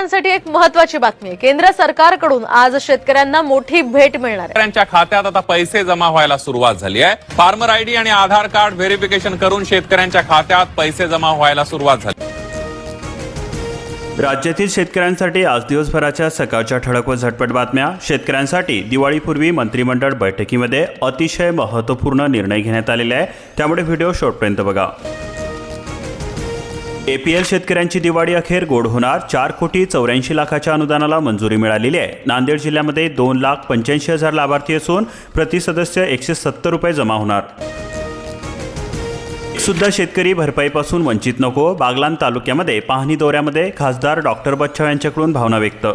शेतकऱ्यांसाठी एक महत्वाची बातमी आहे. केंद्र सरकारकडून आज शेतकऱ्यांना मोठी भेट मिळणार आहे. शेतकऱ्यांच्या खात्यात आता पैसे जमा व्हायला सुरुवात झाली आहे. फार्मर आयडी आणि आधार कार्ड व्हेरिफिकेशन करून शेतकऱ्यांच्या खात्यात पैसे जमा व्हायला सुरुवात झाली. राज्यातील शेतकऱ्यांसाठी आज दिवसभराच्या सकाळच्या ठळक व झटपट बातम्या. शेतकऱ्यांसाठी दिवाळीपूर्वी मंत्रिमंडळ बैठकीमध्ये अतिशय महत्त्वपूर्ण निर्णय घेण्यात आलेले आहे. त्यामुळे व्हिडिओ शेवटपर्यंत बघा. एपीएल शेतकऱ्यांची दिवाळी अखेर गोड होणार. चार कोटी चौऱ्याऐंशी लाखाच्या अनुदानाला मंजुरी मिळालेली आहे. नांदेड जिल्ह्यामध्ये दोन लाख पंच्याऐंशी हजार लाभार्थी असून प्रति सदस्य एकशे सत्तर रुपये जमा होणार. सुद्धा शेतकरी भरपाईपासून वंचित नको. बागलान तालुक्यामध्ये पाहणी दौऱ्यामध्ये खासदार डॉक्टर बच्छाव यांच्याकडून भावना व्यक्त.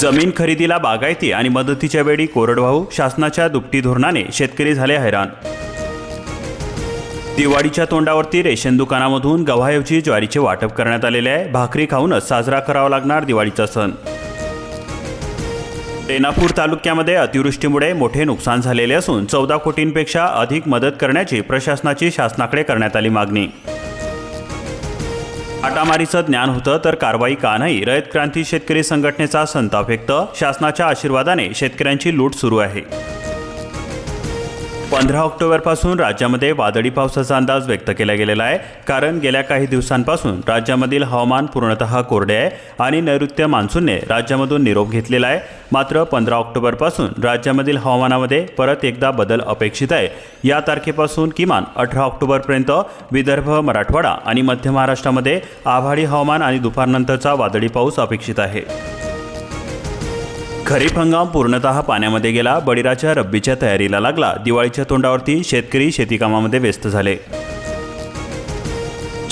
जमीन खरेदीला बागायती आणि मदतीच्या वेळी कोरडवाहू शासनाच्या दुपटी धोरणाने शेतकरी झाले हैराण. दिवाळीच्या तोंडावरती रेशन दुकानामधून गव्हाऐवजी ज्वारीचे वाटप करण्यात आलेले आहे. भाकरी खाऊनच साजरा करावा लागणार दिवाळीचा सण. रेणापूर तालुक्यामध्ये अतिवृष्टीमुळे मोठे नुकसान झालेले असून चौदा कोटींपेक्षा अधिक मदत करण्याची प्रशासनाची शासनाकडे करण्यात आली मागणी. आटामारीचं ज्ञान होतं तर कारवाई का नाही रयत क्रांती शेतकरी संघटनेचा संताप व्यक्त शासनाच्या आशीर्वादाने शेतकऱ्यांची लूट सुरू आहे. पंधरा ऑक्टोबरपासून राज्यामध्ये वादळी पावसाचा अंदाज व्यक्त केला गेलेला आहे. कारण गेल्या काही दिवसांपासून राज्यामधील हवामान पूर्णतः कोरडे आहे आणि नैऋत्य मान्सूनने राज्यामधून निरोप घेतलेला आहे. मात्र पंधरा ऑक्टोबरपासून राज्यामधील हवामानामध्ये परत एकदा बदल अपेक्षित आहे. या तारखेपासून किमान अठरा ऑक्टोबरपर्यंत विदर्भ मराठवाडा आणि मध्य महाराष्ट्रामध्ये आभाळी हवामान आणि दुपारनंतरचा वादळी पाऊस अपेक्षित आहे. खरीप हंगाम पूर्णतः पाण्यामध्ये गेला बळीराच्या रब्बीच्या तयारीला लागला. दिवाळीच्या तोंडावरती शेतकरी शेतीकामामध्ये व्यस्त झाले.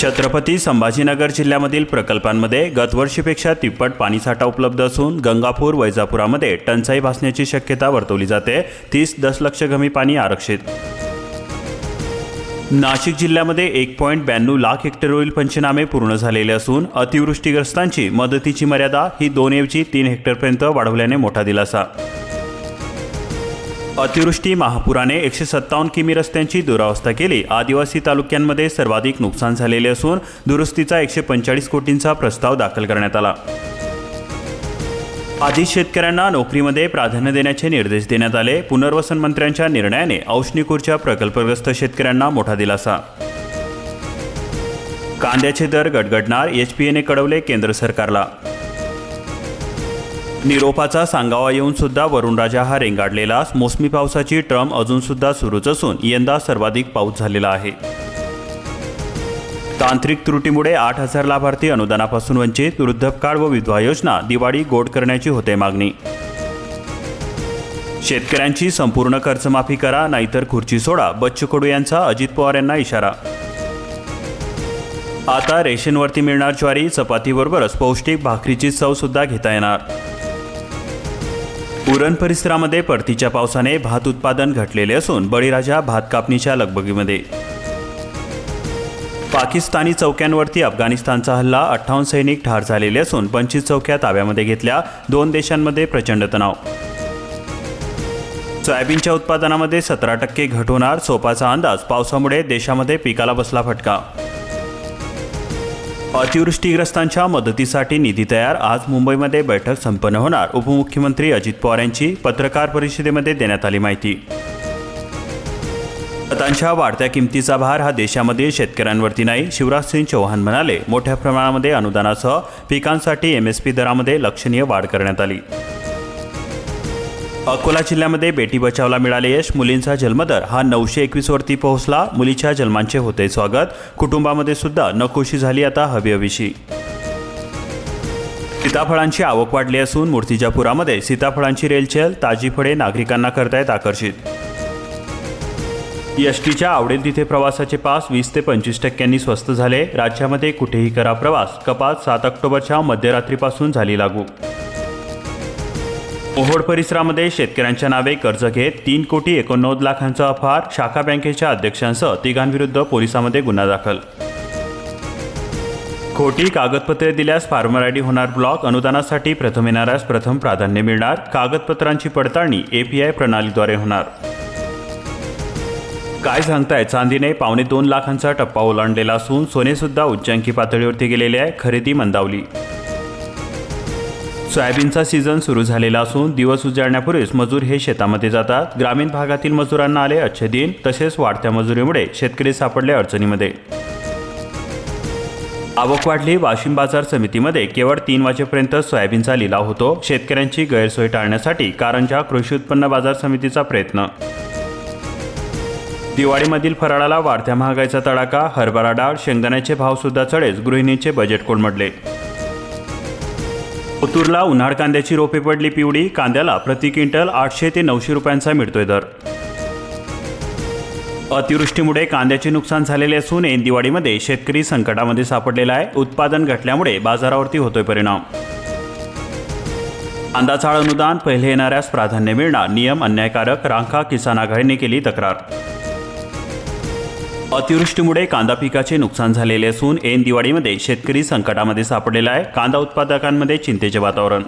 छत्रपती संभाजीनगर जिल्ह्यामधील प्रकल्पांमध्ये गतवर्षीपेक्षा तिप्पट पाणीसाठा उपलब्ध असून गंगापूर वैजापुरामध्ये टंचाई भासण्याची शक्यता वर्तवली जाते. तीस दशलक्ष घमी पाणी आरक्षित नाशिक जिल्ह्यामध्ये एक पॉईंट ब्याण्णव लाख हेक्टरवरील पंचनामे पूर्ण झालेले असून अतिवृष्टीग्रस्तांची मदतीची मर्यादा ही दोनऐवजी तीन हेक्टरपर्यंत वाढवल्याने मोठा दिलासा. अतिवृष्टी महापुराने एकशे सत्तावन्न किमी रस्त्यांची दुरावस्था केली. आदिवासी तालुक्यांमध्ये सर्वाधिक नुकसान झालेले असून दुरुस्तीचा एकशे पंचेचाळीस कोटींचा प्रस्ताव दाखल करण्यात आला. आधीच शेतकऱ्यांना नोकरीमध्ये प्राधान्य देण्याचे निर्देश देण्यात आले. पुनर्वसन मंत्र्यांच्या निर्णयाने औष्णिकूरच्या प्रकल्पग्रस्त शेतकऱ्यांना मोठा दिलासा. कांद्याचे दर गडगडणार एच पी एने कळवले केंद्र सरकारला. निरोपाचा सांगावा येऊन सुद्धा वरुणराजा हा रेंगाडलेला मोसमी पावसाची ट्रम अजूनसुद्धा सुरूच असून यंदा सर्वाधिक पाऊस झालेला आहे. तांत्रिक त्रुटीमुळे आठ हजार लाभार्थी अनुदानापासून वंचित वृद्धकाळ व विधवा योजना दिवाळी गोड करण्याची होते मागणी. शेतकऱ्यांची संपूर्ण कर्जमाफी करा नाहीतर खुर्ची सोडा बच्चू कडू यांचा अजित पवार यांना इशारा. आता रेशनवरती मिळणार ज्वारी चपातीबरोबरच पौष्टिक भाकरीची चव सुद्धा घेता येणार. उरण परिसरामध्ये परतीच्या पावसाने भात उत्पादन घटलेले असून बळीराजा भात कापणीच्या लगबगीमध्ये. पाकिस्तानी चौक्यांवरती अफगाणिस्तानचा हल्ला अठ्ठावन्न सैनिक ठार झालेले असून पंचवीस चौक्या ताब्यामध्ये घेतल्या. दोन देशांमध्ये प्रचंड तणाव. सोयाबीनच्या उत्पादनामध्ये सतरा टक्के घट होणार सोपाचा अंदाज. पावसामुळे देशामध्ये पिकाला बसला फटका. अतिवृष्टीग्रस्तांच्या मदतीसाठी निधी तयार. आज मुंबईमध्ये बैठक संपन्न होणार. उपमुख्यमंत्री अजित पवार यांची पत्रकार परिषदेमध्ये देण्यात आली माहिती. खतांच्या वाढत्या किमतीचा भार हा देशामध्ये शेतकऱ्यांवरती नाही. शिवराज सिंग चौहान म्हणाले मोठ्या प्रमाणामध्ये अनुदानासह पिकांसाठी एम एस पी दरामध्ये लक्षणीय वाढ करण्यात आली. अकोला जिल्ह्यामध्ये बेटी बचावला मिळाले यश. मुलींचा जन्मदर हा नऊशे एकवीसवरती पोहोचला. मुलीच्या जन्मांचे होते स्वागत. कुटुंबामध्ये सुद्धा नकोशी झाली आता हवीहवीशी सीताफळांची आवक वाढली असून मूर्तिजापुरामध्ये सीताफळांची रेलचेल ताजी फळे नागरिकांना करतायत आकर्षित. एसटीच्या आवडेल तिथे प्रवासाचे पास वीस ते पंचवीस टक्क्यांनी स्वस्त झाले. राज्यामध्ये कुठेही करा प्रवास. कपात सात ऑक्टोबरच्या मध्यरात्रीपासून झाली लागू. मोहोड परिसरामध्ये शेतकऱ्यांच्या नावे कर्ज घेत तीन कोटी एकोणनव्वद लाखांचा अफार शाखा बँकेच्या अध्यक्षांसह तिघांविरुद्ध पोलिसांमध्ये गुन्हा दाखल. खोटी कागदपत्रे दिल्यास फार्मर आयडी होणार ब्लॉक. अनुदानासाठी प्रथम येणाऱ्यास प्रथम प्राधान्य मिळणार. कागदपत्रांची पडताळणी एपीआय प्रणालीद्वारे होणार. काय सांगताय? चांदीने पावणे दोन लाखांचा टप्पा ओलांडलेला असून सोने सुद्धा उच्चांकी पातळीवरती गेलेले आहे खरेदी मंदावली. सोयाबीनचा सीझन सुरू झालेला असून दिवस उजाडण्यापूर्वीच मजूर हे शेतामध्ये जातात. ग्रामीण भागातील मजुरांना आले अच्छे दिन तसेच वाढत्या मजुरीमुळे शेतकरी सापडले अडचणीमध्ये. आवक वाढली वाशिम बाजार समितीमध्ये केवळ तीन वाजेपर्यंत सोयाबीनचा लिलाव होतो. शेतकऱ्यांची गैरसोय टाळण्यासाठी कारंजा कृषी उत्पन्न बाजार समितीचा प्रयत्न दिवाळीमधील फराळाला वाढत्या महागाईचा तडाखा हरभरा डाळ शेंगदाण्याचे भाव सुद्धा चढेच गृहिणीचे बजेट कोलमडले ओतूरला उन्हाळ कांद्याची रोपे पडली पिवळी कांद्याला प्रति क्विंटल आठशे ते नऊशे रुपयांचा मिळतोय दर. अतिवृष्टीमुळे कांद्याचे नुकसान झालेले असून ऐन दिवाळीमध्ये शेतकरी संकटामध्ये सापडलेला आहे. उत्पादन घटल्यामुळे बाजारावरती होतोय परिणाम. कांदा चाळ अनुदान पहिले येणाऱ्यास प्राधान्य मिळणार नियम अन्यायकारक रांखा किसान आघाडीने केली तक्रार. अतिवृष्टीमुळे कांदा पिकाचे नुकसान झालेले असून ऐन दिवाळीमध्ये शेतकरी संकटामध्ये सापडलेला आहे. कांदा उत्पादकांमध्ये चिंतेचे वातावरण.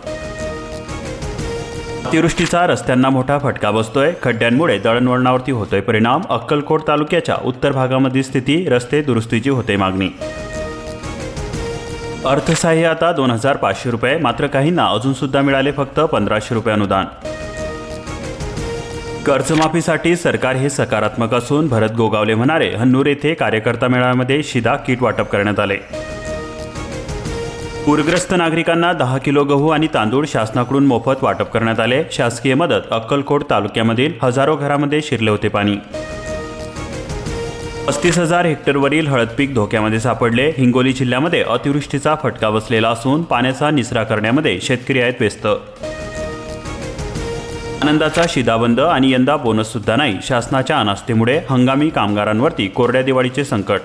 अतिवृष्टीचा रस्त्यांना मोठा फटका बसतोय. खड्ड्यांमुळे दळणवळणावरती होतोय परिणाम. अक्कलकोट तालुक्याच्या उत्तर भागामधील स्थिती रस्ते दुरुस्तीची होते मागणी. अर्थसहाय्य आता दोन हजार पाचशे रुपये मात्र काहींना अजून सुद्धा मिळाले फक्त पंधराशे रुपये अनुदान. कर्जमाफीसाठी सरकार हे सकारात्मक असून भरत गोगावले म्हणाले हन्नूर येथे कार्यकर्ता मेळाव्यामध्ये शिदा किट वाटप करण्यात आले. पूरग्रस्त नागरिकांना दहा किलो गहू आणि तांदूळ शासनाकडून मोफत वाटप करण्यात आले. शासकीय मदत अक्कलकोट तालुक्यामधील हजारो घरामध्ये शिरले होते पाणी. पस्तीस हजार हेक्टरवरील हळद पीक धोक्यामध्ये सापडले. हिंगोली जिल्ह्यामध्ये अतिवृष्टीचा फटका बसलेला असून पाण्याचा निचरा करण्यामध्ये शेतकरी आहेत व्यस्त. आनंदाचा शिदाबंद आणि यंदा बोनस सुद्धा नाही. शासनाच्या अनास्थेमुळे हंगामी कामगारांवरती कोरड्या दिवाळीचे संकट.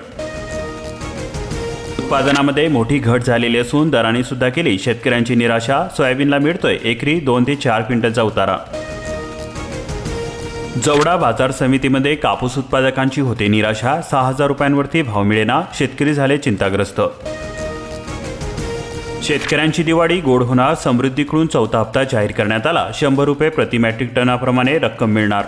उत्पादनामध्ये मोठी घट झालेली असून दराने सुद्धा केली. शेतकऱ्यांची निराशा सोयाबीनला मिळतोय. एकरी दोन ते चार क्विंटलचा उतारा. जवडा बाजार समितीमध्ये कापूस उत्पादकांची होते निराशा. सहा हजार रुपयांवरती भाव मिळेना. शेतकरी झाले चिंताग्रस्त. शेतकऱ्यांची दिवाळी गोड होणार समृद्धीकडून चौथा हप्ता जाहीर करण्यात आला. शंभर रुपये प्रति मॅट्रिक टनाप्रमाणे रक्कम मिळणार.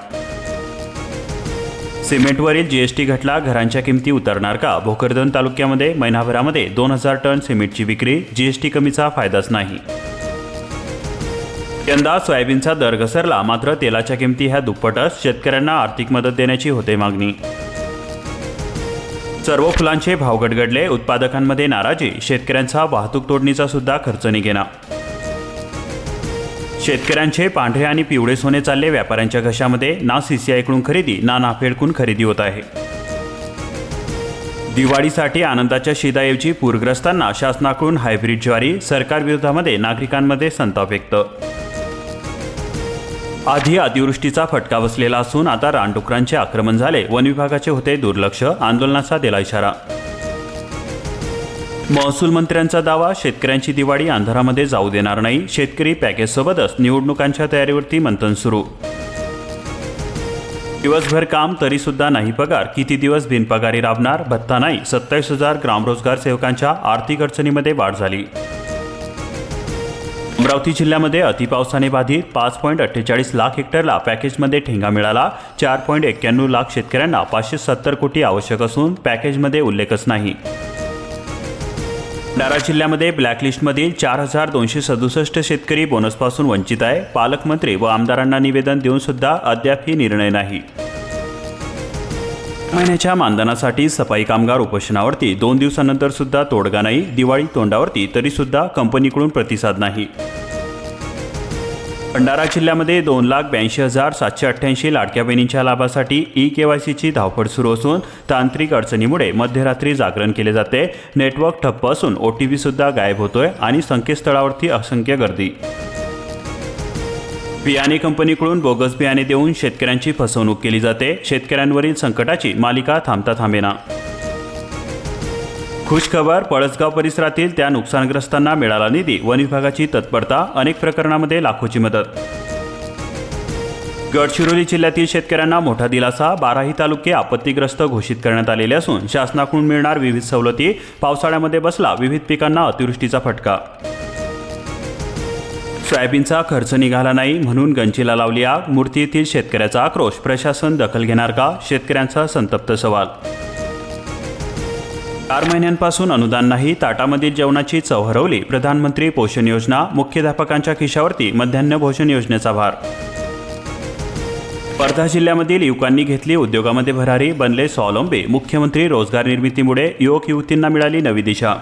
सिमेंटवरील जीएसटी घटला घरांच्या किमती उतरणार का? भोकरदन तालुक्यामध्ये महिनाभरामध्ये दोन हजार टन सिमेंटची विक्री जीएसटी कमीचा फायदाच नाही. यंदा सोयाबीनचा दर घसरला मात्र तेलाच्या किमती ह्या दुप्पटच शेतकऱ्यांना आर्थिक मदत देण्याची होते मागणी. सर्व फुलांचे भाव गडगडले उत्पादकांमध्ये नाराजी शेतकऱ्यांचा वाहतूक तोडणीचा सुद्धा खर्च निघेना. शेतकऱ्यांचे पांढरे आणि पिवळे सोने चालले व्यापाऱ्यांच्या घशामध्ये ना सीसीआयकडून खरेदी ना नाफेडकडून खरेदी होत आहे. दिवाळीसाठी आनंदाच्या शिदाऐवजी पूरग्रस्तांना शासनाकडून हायब्रिड ज्वारी सरकारविरोधामध्ये नागरिकांमध्ये संताप व्यक्त. आधी अतिवृष्टीचा फटका बसलेला असून आता रानडुकरांचे आक्रमण झाले. वन विभागाचे होते दुर्लक्ष. आंदोलनाचा दिला इशारा. महसूल मंत्र्यांचा दावा शेतकऱ्यांची दिवाळी अंधारामध्ये जाऊ देणार नाही. शेतकरी पॅकेजसोबतच निवडणुकांच्या तयारीवरती मंथन सुरू. दिवसभर काम तरी सुद्धा नाही पगार. किती दिवस बिनपगारी राबणार? भत्ता नाही. सत्तावीस हजार ग्रामरोजगार सेवकांच्या आर्थिक अडचणीमध्ये वाढ झाली. अमरावती जिल्ह्यामध्ये अतिपावसाने बाधित पाच पॉईंट अठ्ठेचाळीस लाख हेक्टरला पॅकेजमध्ये ठेंगा मिळाला. चार पॉईंट एक्क्याण्णव लाख शेतकऱ्यांना पाचशे सत्तर कोटी आवश्यक असून पॅकेजमध्ये उल्लेखच नाही. भंडारा जिल्ह्यामध्ये ब्लॅकलिस्टमधील चार हजार दोनशे सदुसष्ट शेतकरी बोनसपासून वंचित आहे. पालकमंत्री व आमदारांना निवेदन देऊन सुद्धा अद्यापही निर्णय नाही. महिन्याच्या मानधनासाठी सफाई कामगार उपोषणावरती दोन दिवसानंतर सुद्धा तोडगा नाही. दिवाळी तोंडावरती तरीसुद्धा कंपनीकडून प्रतिसाद नाही. भंडारा जिल्ह्यामध्ये दोन लाख ब्याऐंशी हजार सातशे अठ्ठ्याऐंशी लाडक्या बहिणींच्या लाभासाठी ई के वाय सीची धावपळ सुरू असून तांत्रिक अडचणीमुळे मध्यरात्री जागरण केले जाते. नेटवर्क ठप्प असून ओ टी सुद्धा गायब होतोय आणि संकेतस्थळावरती असंख्य गर्दी. बियाणे कंपनीकडून बोगस बियाणे देऊन शेतकऱ्यांची फसवणूक केली जाते. शेतकऱ्यांवरील संकटाची मालिका थांबता थांबेना. खुशखबर पळसगाव परिसरातील त्या नुकसानग्रस्तांना मिळाला निधी. वन विभागाची तत्परता अनेक प्रकरणामध्ये लाखोची मदत. गडचिरोली जिल्ह्यातील शेतकऱ्यांना मोठा दिलासा. बाराही तालुके आपत्तीग्रस्त घोषित करण्यात आलेले असून शासनाकडून मिळणार विविध सवलती पावसाळ्यामध्ये बसला. विविध पिकांना अतिवृष्टीचा फटका. सोयाबीनचा खर्च निघाला नाही म्हणून गंजीला लावली आग. मूर्ती येथील शेतकऱ्याचा आक्रोश. प्रशासन दखल घेणार का? शेतकऱ्यांचा संतप्त सवाल. चार महिन्यांपासून अनुदान नाही ताटामधील जेवणाची चव हरवली प्रधानमंत्री पोषण योजना मुख्याध्यापकांच्या खिशावरती मध्यान्ह भोजन योजनेचा भार. वर्धा जिल्ह्यामधील युवकांनी घेतली उद्योगामध्ये भरारी बनले स्वावलंबी मुख्यमंत्री रोजगार निर्मितीमुळे युवक युवतींना मिळाली नवी दिशा.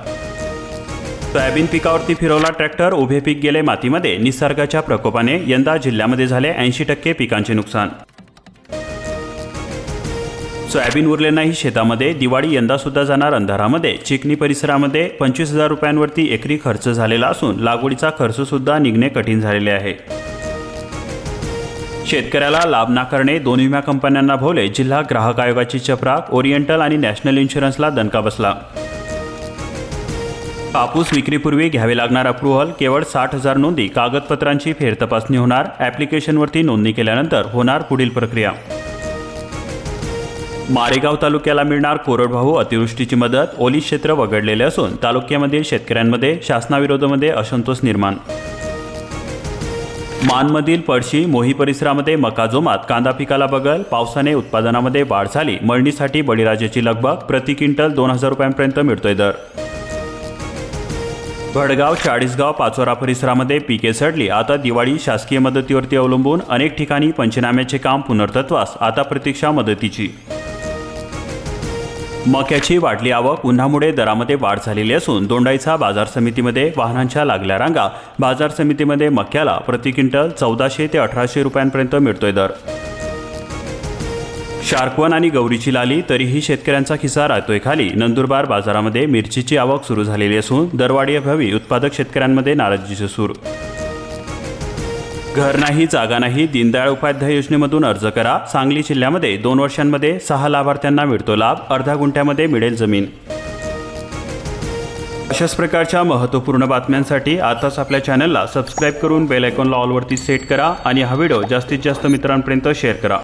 सोयाबीन पिकावरती फिरवला ट्रॅक्टर उभे पीक गेले मातीमध्ये निसर्गाच्या प्रकोपाने यंदा जिल्ह्यामध्ये झाले ऐंशी टक्के पिकांचे नुकसान. सोयाबीन उरले नाही शेतामध्ये दिवाळी यंदासुद्धा जाणार अंधारामध्ये. चिकणी परिसरामध्ये पंचवीस हजार रुपयांवरती एकरी खर्च झालेला असून लागवडीचा खर्चसुद्धा निघणे कठीण झालेले आहे. शेतकऱ्याला लाभ नाकारणे दोन विमा कंपन्यांना भोवले जिल्हा ग्राहक आयोगाची चपराक ओरिएंटल आणि नॅशनल इन्शुरन्सला दणका बसला. कापूस विक्रीपूर्वी घ्यावे लागणार अप्रुव्हल केवळ साठ हजार नोंदी कागदपत्रांची फेरतपासणी होणार ॲप्लिकेशनवरती नोंदणी केल्यानंतर होणार पुढील प्रक्रिया. मारेगाव तालुक्याला मिळणार कोरडवाहू अतिवृष्टीची मदत ओली क्षेत्र वगळलेले असून तालुक्यामधील शेतकऱ्यांमध्ये शासनाविरोधामध्ये असंतोष निर्माण. मानमधील पळशी मोही परिसरामध्ये मका जोमात कांदा पिकाला बगल पावसाने उत्पादनामध्ये वाढ झाली मळणीसाठी बळीराजाची लगबग प्रति क्विंटल दोन हजार रुपयांपर्यंत मिळतोय दर. भडगाव चाळीसगाव पाचोरा परिसरामध्ये पिके सडली आता दिवाळी शासकीय मदतीवरती अवलंबून अनेक ठिकाणी पंचनाम्याचे काम पुनर्तत्वास आता प्रतीक्षा मदतीची. मक्याची वाढली आवक उन्हामुळे दरामध्ये वाढ झालेली असून दोंडाईचा बाजार समितीमध्ये वाहनांच्या लागल्या रांगा. बाजार समितीमध्ये मक्याला प्रति क्विंटल चौदाशे ते अठराशे रुपयांपर्यंत मिळतोय दर. शार्कवन आणि गौरीची लाली तरीही शेतकऱ्यांचा खिसा राहतोय खाली. नंदुरबार बाजारामध्ये मिरचीची आवक सुरू झालेली असून दरवाढीअभावी उत्पादक शेतकऱ्यांमध्ये नाराजीचे सूर. घर नाही जागा नाही दीनदयाळ उपाध्याय योजनेमधून अर्ज करा. सांगली जिल्ह्यामध्ये दोन वर्षांमध्ये सहा लाभार्थ्यांना मिळतो लाभ. अर्धा गुंठ्यामध्ये मिळेल जमीन. अशाच प्रकारच्या महत्त्वपूर्ण बातम्यांसाठी आताच आपल्या चॅनलला सबस्क्राईब करून बेल आयकॉनला ऑलवरती सेट करा आणि हा व्हिडिओ जास्तीत जास्त मित्रांपर्यंत शेअर करा.